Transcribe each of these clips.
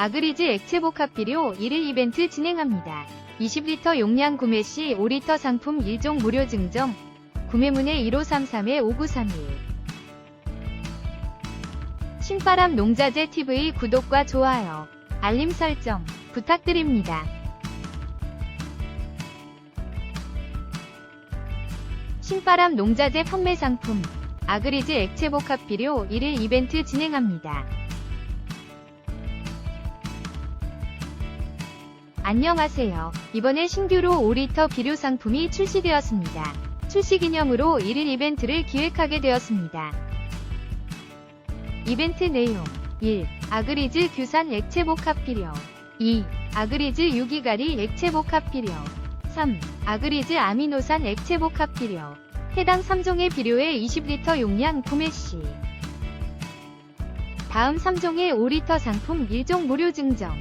아그리즈 액체 복합 비료 1일 이벤트 진행합니다. 20리터 용량 구매 시 5리터 상품 1종 무료 증정. 구매문의 1533-5931. 신바람 농자재 TV 구독과 좋아요, 알림 설정 부탁드립니다. 신바람 농자재 판매 상품 아그리즈 액체복합 비료 1일 이벤트 진행합니다. 안녕하세요. 이번에 신규로 5리터 비료 상품이 출시되었습니다. 출시 기념으로 1일 이벤트를 기획하게 되었습니다. 이벤트 내용 1. 아그리즈 규산 액체 복합 비료 2. 아그리즈 유기가리 액체 복합 비료 3. 아그리즈 아미노산 액체 복합 비료 해당 3종의 비료의 20리터 용량 구매 시 다음 3종의 5리터 상품 1종 무료 증정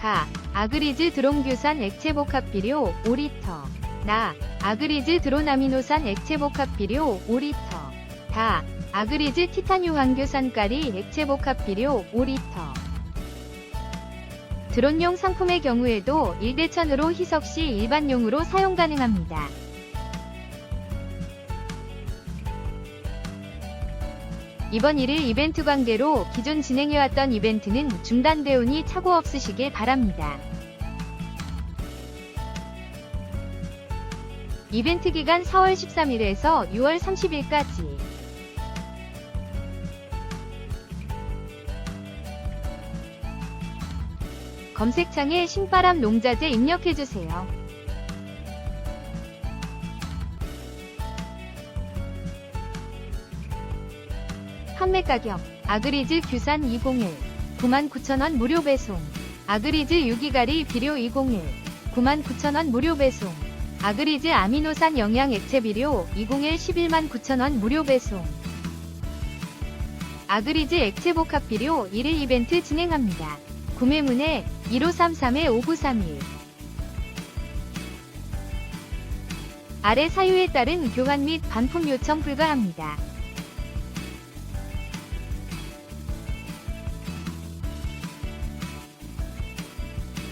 가 아그리즈 드론규산 액체복합 비료 5리터. 나 아그리즈 드론아미노산 액체복합 비료 5리터. 다 아그리즈 티탄 유황규산가리 액체복합 비료 5리터. 드론용 상품의 경우에도 1대1000으로 희석 시 일반용으로 사용 가능합니다. 이번 1일 이벤트 관계로 기존 진행해왔던 이벤트는 중단되오니 착오 없으시길 바랍니다. 이벤트 기간 4월 13일에서 6월 30일까지 검색창에 신바람 농자재 입력해주세요. 판매 가격 아그리즈 규산 201 99,000원 무료 배송 아그리즈 유기가리 비료 201 99,000원 무료 배송 아그리즈 아미노산 영양 액체 비료 201 119,000원 무료 배송 아그리즈 액체 복합 비료 1일 이벤트 진행합니다. 구매문의 1533-5931 아래 사유에 따른 교환 및 반품 요청 불가합니다.